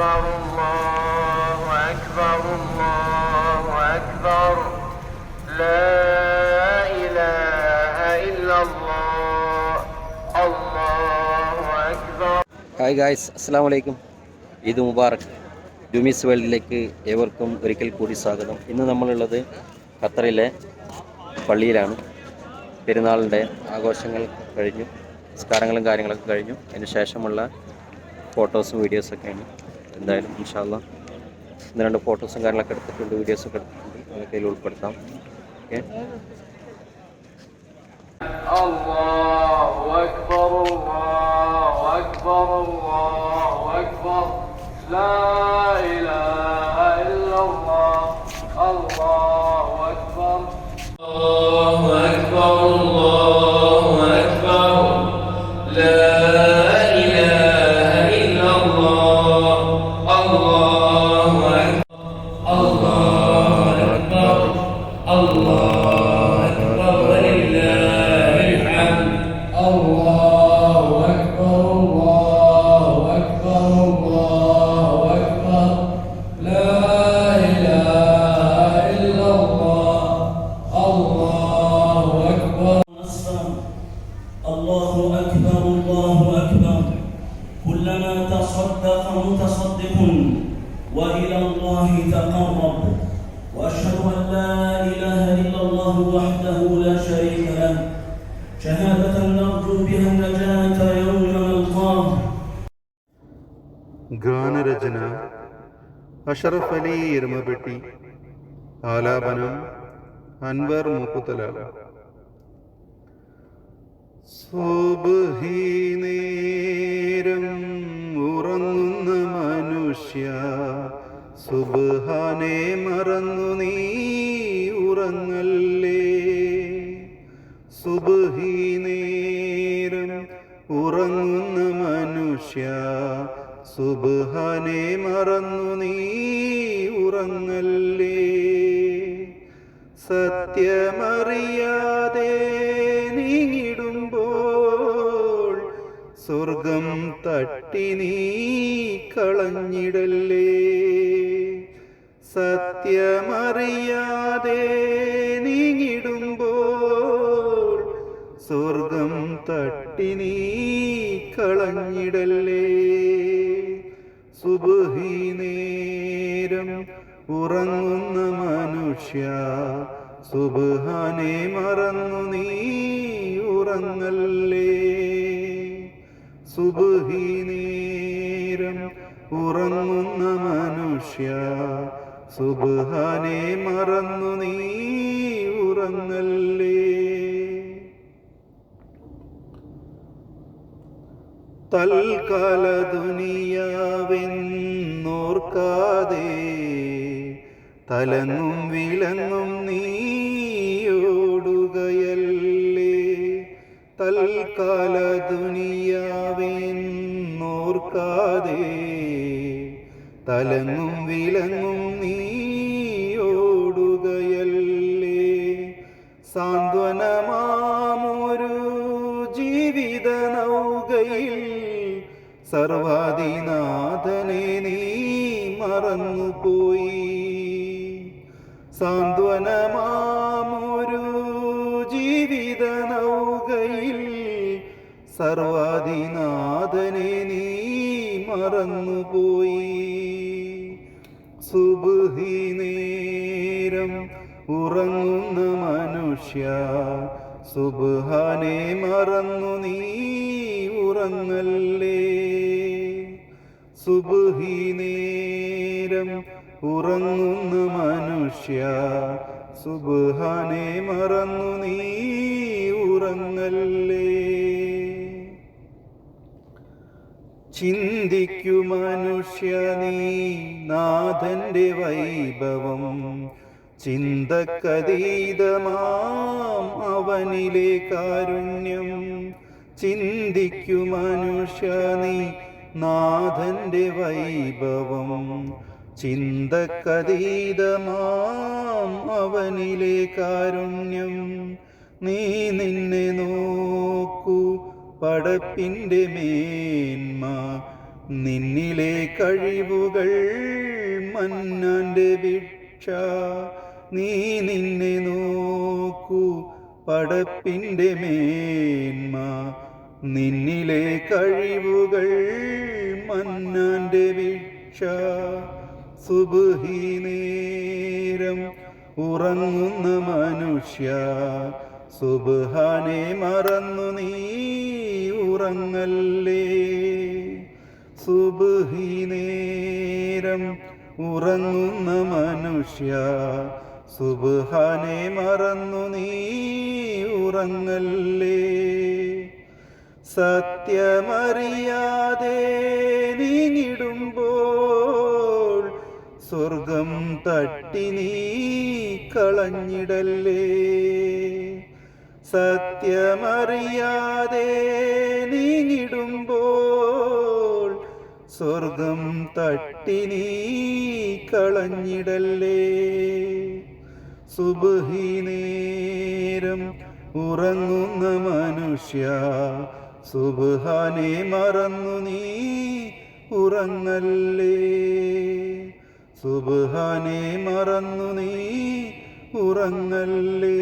أكبر الله أكبر الله أكبر لا إله إلا الله الله أكبر hi guys അസ്സാം വലൈക്കും ഈദ് മുബാറക് ജുമീസ് വേൾഡിലേക്ക് ഏവർക്കും ഒരിക്കൽ കൂടി സ്വാഗതം ഇന്ന് നമ്മളുള്ളത് ഖത്തറിലെ പള്ളിയിലാണ് പെരുന്നാളിൻ്റെ ആഘോഷങ്ങൾ കഴിഞ്ഞു സംസ്കാരങ്ങളും കാര്യങ്ങളൊക്കെ കഴിഞ്ഞു അതിന് ശേഷമുള്ള ഫോട്ടോസും വീഡിയോസൊക്കെയാണ് എന്തായാലും ഇൻഷാല്ല ഇന്ന് രണ്ട് ഫോട്ടോസും കാര്യങ്ങളൊക്കെ എടുത്തിട്ടുണ്ട് വീഡിയോസൊക്കെ എടുത്തിട്ടുണ്ട്. അതൊക്കെ ഇതിൽ ഉൾപ്പെടുത്താം. ഓക്കെ الله أكبر ولله الحمد الله أكبر الله أكبر الله أكبر لا إله إلا الله الله أكبر الله أكبر الله أكبر كلما تصدق متصدق وإلى الله تقرب واشهد ان لا اله الا الله وحده لا شريك له شهاده نرجو بها النجاه يوم القيامه ഗാനരചന അഷറഫ് അലി എരുമപ്പെട്ടി ആലാപനം അൻവർ മൂക്കുത്തല സ്വബഹി നേരം ഉറങ്ങുന്ന മനുഷ്യ സുബ്ഹാനെ മറന്നു നീ ഉറങ്ങല്ലേ? സുബഹി നേരം ഉറങ്ങുന്ന മനുഷ്യ സുബഹാനെ മറന്നു നീ ഉറങ്ങല്ലേ? സത്യമറിയാതെ നീങ്ങിടുമ്പോൾ സ്വർഗം തട്ടി നീ കളഞ്ഞിടല്ലേ? സത്യമറിയാതെ നീങ്ങിടുമ്പോൾ സ്വർഗം തട്ടി നീ കളഞ്ഞിടല്ലേ? സുബഹി നേരം ഉറങ്ങുന്ന മനുഷ്യ സുബഹാനെ മറന്നു നീ ഉറങ്ങല്ലേ? സുബഹി നേരം ഉറങ്ങുന്ന മനുഷ്യ സുബഹാനെ മറന്നു നീ ഉറങ്ങല്ലേ? തൽക്കാല ദുനിയാവെന്നോർക്കാതെ തലങ്ങും വിലങ്ങും നീയോടുകയല്ലേ തൽക്കാല ദുനിയാവെന്നോർക്കാതെ തലങ്ങും വിലങ്ങും നീയോടുകയല്ലേ. സാന്ത്വനമാമൊരു ജീവിത നൗകയിൽ സർവാദിനാഥനെ നീ മറന്നുപോയി. സാന്ത്വനമാമൊരു ജീവിത നൗകയിൽ സർവാദിനാഥനെ മറന്നുപോയി സുബുഹി നേരം ഉറങ്ങുന്ന മനുഷ്യ സുബുഹാനെ മറന്നു നീ ഉറങ്ങല്ലേ? സുബുഹി നേരം ഉറങ്ങുന്ന മനുഷ്യ സുബുഹാനെ മറന്നു നീ ഉറങ്ങല്ലേ? ചിന്തിക്കു മനുഷ്യ നീ നാഥന്റെ വൈഭവം. ചിന്തക്കതീതമാം അവനിലെ കാരുണ്യം. ചിന്തിക്കു മനുഷ്യ നീ നാഥന്റെ വൈഭവം. ചിന്തക്കതീതമാം അവനിലെ കാരുണ്യം. നീ നിന്നെ നോക്കൂ പടപ്പിന്റെ മേന്മ നിന്നിലെ കഴിവുകൾ മന്നാന്റെ ഭിക്ഷ. നീ നിന്നെ നോക്കൂ പടപ്പിന്റെ മേന്മ നിന്നിലെ കഴിവുകൾ മന്നാന്റെ ഭിക്ഷ. സുബുഹി നേരം ഉറങ്ങുന്ന മനുഷ്യ സുബഹാനെ മറന്നു നീ ഉറങ്ങല്ലേ? സുബഹി നേരം ഉറങ്ങുന്ന മനുഷ്യ സുബഹാനെ മറന്നു നീ ഉറങ്ങല്ലേ? സത്യമറിയാതെ നീങ്ങിടുമ്പോൾ സ്വർഗം തട്ടി നീ കളഞ്ഞിടല്ലേ? സത്യമറിയാതെ നീങ്ങിടുമ്പോൾ സ്വർഗം തട്ടി നീ കളഞ്ഞിടല്ലേ? സുബഹി നേരം ഉറങ്ങുന്ന മനുഷ്യ സുബഹാനെ മറന്നു നീ ഉറങ്ങല്ലേ? സുബഹാനെ മറന്നു നീ ഉറങ്ങല്ലേ?